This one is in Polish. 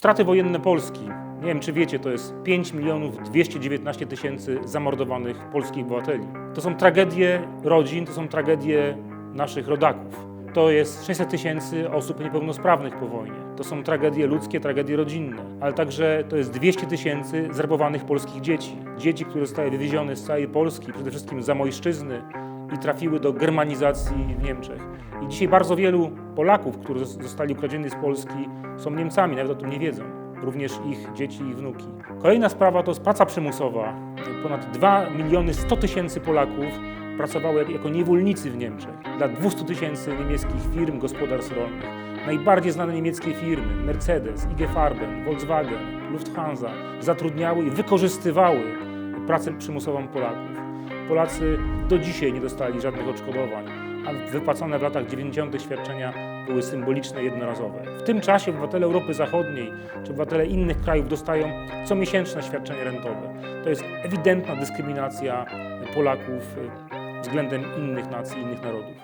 Straty wojenne Polski. Nie wiem, czy wiecie, to jest 5 milionów 219 tysięcy zamordowanych polskich obywateli. To są tragedie rodzin, to są tragedie naszych rodaków. To jest 600 tysięcy osób niepełnosprawnych po wojnie. To są tragedie ludzkie, tragedie rodzinne, ale także to jest 200 tysięcy zrabowanych polskich dzieci. Dzieci, które zostały wywiezione z całej Polski, przede wszystkim z Zamojszczyzny i trafiły do germanizacji w Niemczech. I dzisiaj bardzo wielu Polaków, którzy zos- zostali ukradzieni z Polski, są Niemcami, nawet o tym nie wiedzą. Również ich dzieci i wnuki. Kolejna sprawa to jest praca przymusowa. Ponad 2 miliony 100 tysięcy Polaków pracowało jak- jako niewolnicy w Niemczech dla 200 tysięcy niemieckich firm, gospodarstw rolnych. Najbardziej znane niemieckie firmy Mercedes, IG Farben, Volkswagen, Lufthansa zatrudniały i wykorzystywały pracę przymusową Polaków. Polacy do dzisiaj nie dostali żadnych odszkodowań, a wypłacone w latach 90. świadczenia były symboliczne, jednorazowe. W tym czasie obywatele Europy Zachodniej czy obywatele innych krajów dostają comiesięczne świadczenie rentowe. To jest ewidentna dyskryminacja Polaków względem innych nacji, innych narodów.